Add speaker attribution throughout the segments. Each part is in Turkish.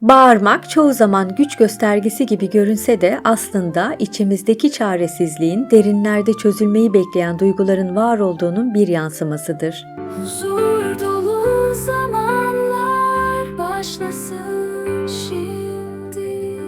Speaker 1: Bağırmak çoğu zaman güç göstergesi gibi görünse de aslında içimizdeki çaresizliğin derinlerde çözülmeyi bekleyen duyguların var olduğunun bir yansımasıdır.
Speaker 2: Huzur dolu zamanlar başlasın şimdi.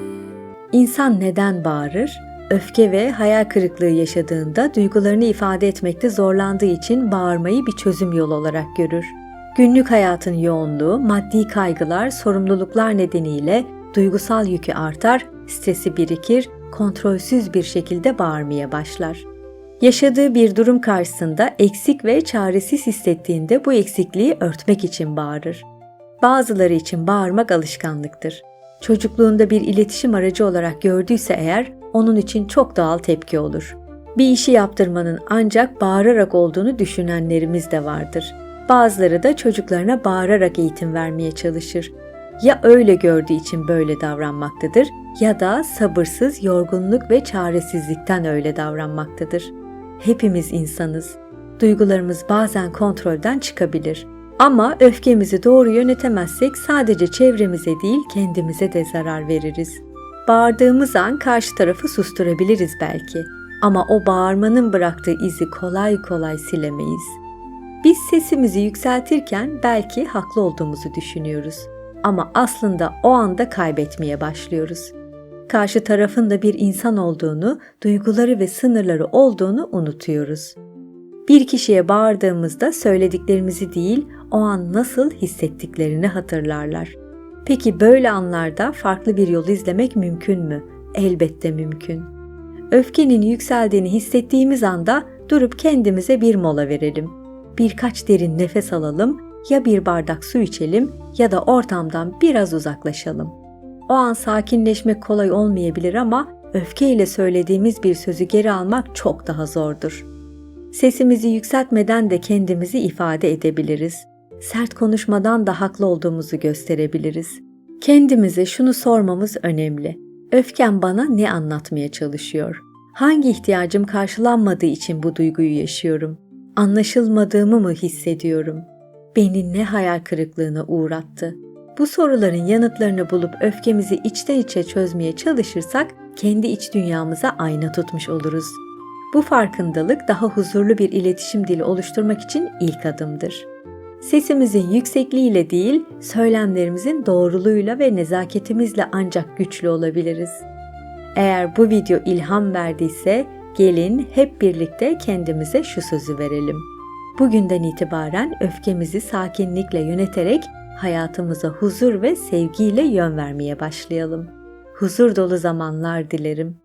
Speaker 1: İnsan neden bağırır? Öfke ve hayal kırıklığı yaşadığında duygularını ifade etmekte zorlandığı için bağırmayı bir çözüm yolu olarak görür. Günlük hayatın yoğunluğu, maddi kaygılar, sorumluluklar nedeniyle duygusal yükü artar, stresi birikir, kontrolsüz bir şekilde bağırmaya başlar. Yaşadığı bir durum karşısında eksik ve çaresiz hissettiğinde bu eksikliği örtmek için bağırır. Bazıları için bağırmak alışkanlıktır. Çocukluğunda bir iletişim aracı olarak gördüyse eğer onun için çok doğal tepki olur. Bir işi yaptırmanın ancak bağırarak olduğunu düşünenlerimiz de vardır. Bazıları da çocuklarına bağırarak eğitim vermeye çalışır. Ya öyle gördüğü için böyle davranmaktadır ya da sabırsız, yorgunluk ve çaresizlikten öyle davranmaktadır. Hepimiz insanız. Duygularımız bazen kontrolden çıkabilir. Ama öfkemizi doğru yönetemezsek sadece çevremize değil kendimize de zarar veririz. Bağırdığımız an karşı tarafı susturabiliriz belki. Ama o bağırmanın bıraktığı izi kolay kolay silemeyiz. Biz sesimizi yükseltirken belki haklı olduğumuzu düşünüyoruz. Ama aslında o anda kaybetmeye başlıyoruz. Karşı tarafın da bir insan olduğunu, duyguları ve sınırları olduğunu unutuyoruz. Bir kişiye bağırdığımızda söylediklerimizi değil, o an nasıl hissettiklerini hatırlarlar. Peki böyle anlarda farklı bir yol izlemek mümkün mü? Elbette mümkün. Öfkenin yükseldiğini hissettiğimiz anda durup kendimize bir mola verelim. Birkaç derin nefes alalım, ya bir bardak su içelim ya da ortamdan biraz uzaklaşalım. O an sakinleşmek kolay olmayabilir ama öfkeyle söylediğimiz bir sözü geri almak çok daha zordur. Sesimizi yükseltmeden de kendimizi ifade edebiliriz. Sert konuşmadan da haklı olduğumuzu gösterebiliriz. Kendimize şunu sormamız önemli. Öfkem bana ne anlatmaya çalışıyor? Hangi ihtiyacım karşılanmadığı için bu duyguyu yaşıyorum? Anlaşılmadığımı mı hissediyorum? Beni ne hayal kırıklığına uğrattı? Bu soruların yanıtlarını bulup öfkemizi içten içe çözmeye çalışırsak kendi iç dünyamıza ayna tutmuş oluruz. Bu farkındalık daha huzurlu bir iletişim dili oluşturmak için ilk adımdır. Sesimizin yüksekliğiyle değil, söylemlerimizin doğruluğuyla ve nezaketimizle ancak güçlü olabiliriz. Eğer bu video ilham verdiyse gelin hep birlikte kendimize şu sözü verelim. Bugünden itibaren öfkemizi sakinlikle yöneterek hayatımıza huzur ve sevgiyle yön vermeye başlayalım. Huzur dolu zamanlar dilerim.